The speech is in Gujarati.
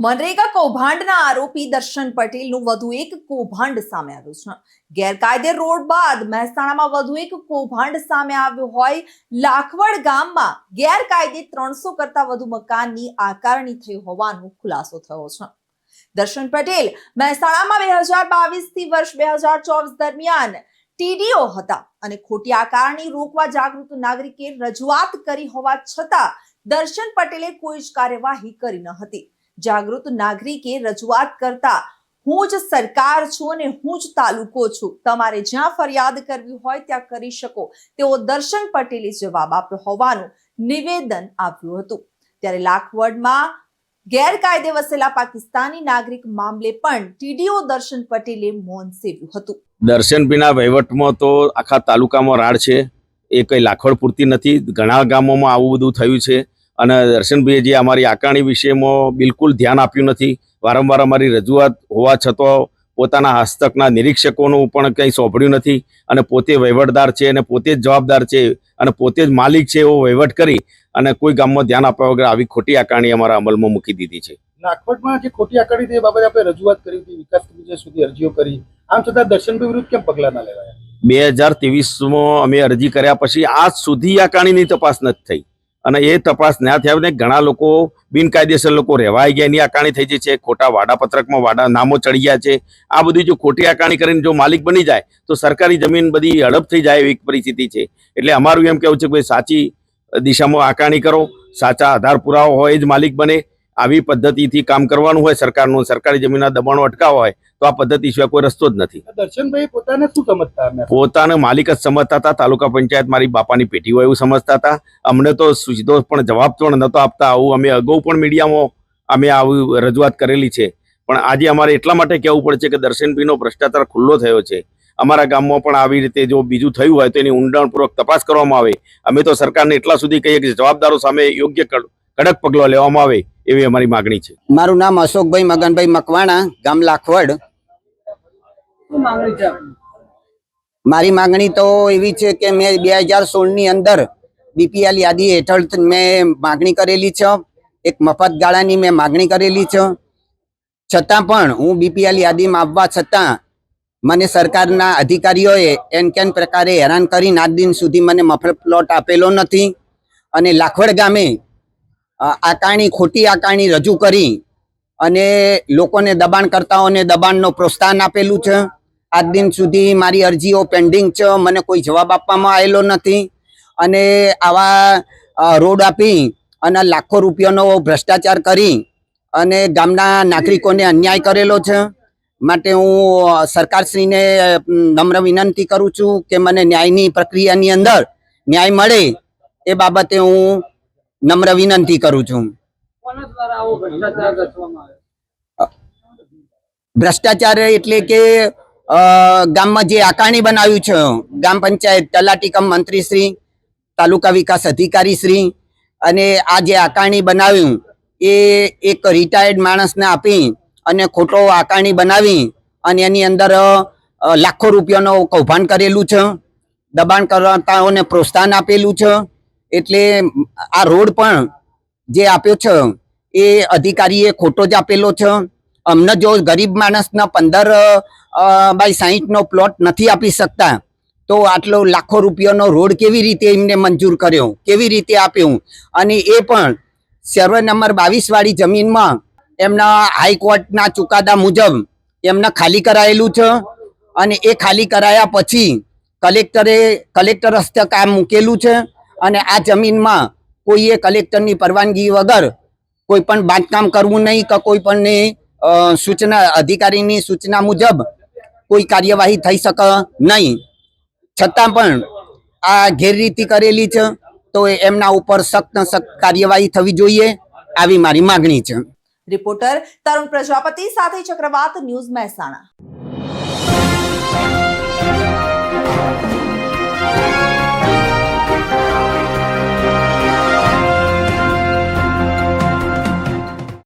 મનરેગા કૌભાંડના આરોપી દર્શન પટેલનું વધુ એક કૌભાંડ સામે આવ્યું છે. ગેરકાયદે રોડ બાદ મહેસાણામાં વધુ એક કૌભાંડ સામે આવ્યું હોય. લાખવડ ગામમાં ગેરકાયદે ત્રણસો કરતા વધુ મકાનની આકારણી થઈ હોવાનો ખુલાસો થયો છે. દર્શન પટેલ મહેસાણામાં બે હજાર બાવીસથી વર્ષ બે હજાર ચોવીસ દરમિયાન ટીડીઓ હતા અને ખોટી આકારણી રોકવા જાગૃત નાગરિકે રજૂઆત કરી હોવા છતાં દર્શન પટેલે કોઈ જ કાર્યવાહી કરી ન હતી. જાગૃત નાગરિકે રજૂઆત કરતા, હું જ સરકાર છું અને હું જ તાલુકો છું. તમારે જ્યાં ફરિયાદ કરવી હોય ત્યાં કરી શકો. તેવો દર્શન પટેલે જવાબ આપ્યો હોવાનું નિવેદન આપ્યું હતું. ત્યારે લાખવડમાં ગેરકાયદે વસેલા પાકિસ્તાની નાગરિક મામલે પણ ટીડીઓ દર્શન પટેલે મૌન સેવ્યું હતું. દર્શનભીના વહીવટમાં તો આખા તાલુકામાં રાડ છે. એ કંઈ લાખવડ પૂરતી નથી. ઘણા ગામોમાં આવું બધું થયું છે. અને દર્શનભાઈએ જે અમારી આકારણી વિષયમાં બિલકુલ ધ્યાન આપ્યું નથી વારંવાર અમારી રજૂઆત હોવા છતાં પોતાના હસ્તકના નિરીક્ષકોનું પણ કંઈ સોંપડ્યું નથી અને પોતે વહીવટદાર છે અને પોતે જ જવાબદાર છે અને પોતે જ માલિક છે એવો વહીવટ કરી અને કોઈ ગામમાં ધ્યાન આપ્યા વગર આવી ખોટી આકારણી અમારા અમલમાં મૂકી દીધી છે. નાગપટમાં જે ખોટી આકારણી હતી એ બાબતે આપણે રજૂઆત કરી હતી વિકાસ કમિશન સુધી અરજીઓ કરી. આમ છતાં દર્શનભાઈ વિરુદ્ધ કેમ પગલાં ના લેવાયા? બે હજાર ત્રેવીસમાં અમે અરજી કર્યા પછી આજ સુધી આકારણીની તપાસ નથી થઈ. અને એ તપાસ ના થયા ઘણા લોકો બિનકાયદેસર લોકો રહેવાઈ ગયા. એની આકારણી થઈ જાય છે. ખોટા વાડાપત્રકમાં વાડા નામો ચડી ગયા છે. આ બધી જો ખોટી આકારણી કરીને જો માલિક બની જાય, તો સરકારી જમીન બધી હડપ થઈ જાય એવી પરિસ્થિતિ છે. એટલે અમારું એમ કેવું છે કે સાચી દિશામાં આકારણી કરો. સાચા આધાર પુરાવો હોય એ જ માલિક બને. આવી પદ્ધતિથી કામ કરવાનું હોય સરકારનું સરકારી જમીનના દબાણો અટકાવવા હોય તો આ પદ્ધતિ સિવાય કોઈ રસ્તો જ નથી. દર્શનભાઈ પોતાને શું સમજતા પોતાને માલિક જ સમજતા હતા. તાલુકા પંચાયત મારી બાપાની પેઢી હોય એવું સમજતા હતા. અમને તો સીધો પણ જવાબ પણ નહોતો આપતા. આવું અમે અગાઉ પણ મીડિયામાં અમે આવી રજૂઆત કરેલી છે. પણ આજે અમારે એટલા માટે કહેવું પડશે કે દર્શનભાઈનો ભ્રષ્ટાચાર ખુલ્લો થયો છે. અમારા ગામમાં પણ આવી રીતે જો બીજું થયું હોય તો એની ઊંડાણપૂર્વક તપાસ કરવામાં આવે. અમે તો સરકારને એટલા સુધી કહીએ કે જવાબદારો સામે યોગ્ય કડ- કડક પગલો લેવામાં આવે. એવી અમારી માગણી છે. મારું નામ અશોકભાઈ મગનભાઈ મકવાણા ગામ લાખવડ? મારી માંગણી તો એવી છે કે મેં બે હજાર સોળની અંદર બીપીએલ યાદી હેઠળ મેં માગણી કરેલી છે. એક મફત ગાળાની મેં માગણી કરેલી છે. છતાં પણ હું બીપીએલ યાદીમાં આવવા છતાં મને સરકારના અધિકારીઓએ એન કેન પ્રકારે હેરાન કરીને આજ દિન સુધી મને મફત પ્લોટ આપેલો નથી. અને લાખવડ ગામે આકારણી ખોટી આકારણી રજૂ કરી અને લોકોને દબાણકર્તાઓને દબાણનો પ્રોત્સાહન આપેલું છે. આજ દિન સુધી મારી અરજીઓ પેન્ડિંગ છે, મને કોઈ જવાબ આપવામાં આવેલો નથી અને આવા રોડ આપી અને લાખો રૂપિયાનો ભ્રષ્ટાચાર કરી અને ગામના નાગરિકોને અન્યાય કરેલો છે. માટે હું સરકારશ્રીને નમ્ર વિનંતી કરું છું કે મને ન્યાયની પ્રક્રિયાની અંદર ન્યાય મળે એ બાબતે હું નમ્ર વિનંતી કરું છું. ભ્રષ્ટાચાર એટલે કે ગામમાં જે આકારણી બનાવ્યું છે ગામ પંચાયત તલાટી કમ મંત્રી શ્રી તાલુકા વિકાસ અધિકારી શ્રી અને આ જે આકારણી બનાવ્યું એ એક રિટાયર્ડ માણસને આપી અને ખોટો આકારણી બનાવી અને એની અંદર લાખો રૂપિયાનો કૌભાંડ કરેલું છે દબાણ કરતાઓને પ્રોત્સાહન આપેલું છે એટલે આ રોડ પણ જે આપ્યો છે, એ અધિકારીએ ખોટો જ આપેલો છે. અમને જો ગરીબ માણસના પંદર બાય સાહીઠનો પ્લોટ નથી આપી શકતા, તો આટલો લાખો રૂપિયાનો રોડ કેવી રીતે એમને મંજૂર કર્યો? કેવી રીતે આપ્યું? અને એ પણ સર્વે નંબર બાવીસવાળી જમીનમાં એમના હાઈકોર્ટના ચુકાદા મુજબ એમને ખાલી કરાયેલું છે. અને એ ખાલી કરાયા પછી કલેક્ટરે, કલેક્ટર હસ્તક આ મૂકેલું છે. અને આ જમીનમાં કોઈએ કલેક્ટરની પરવાનગી વગર કોઈ પણ બાંધકામ કરવું નહીં કે કોઈ પણ સૂચના, અધિકારીની સૂચના મુજબ કોઈ કાર્યવાહી થઈ શકે નહીં. છતાં પણ આ ગેરરીતિ કરેલી છે તો એમના ઉપર સખ્ત સખ્ત કાર્યવાહી થવી જોઈએ આવી મારી માગણી છે. રિપોર્ટર તરુણ પ્રજાપતિ સાથે ચક્રવાત ન્યૂઝ મહેસાણા.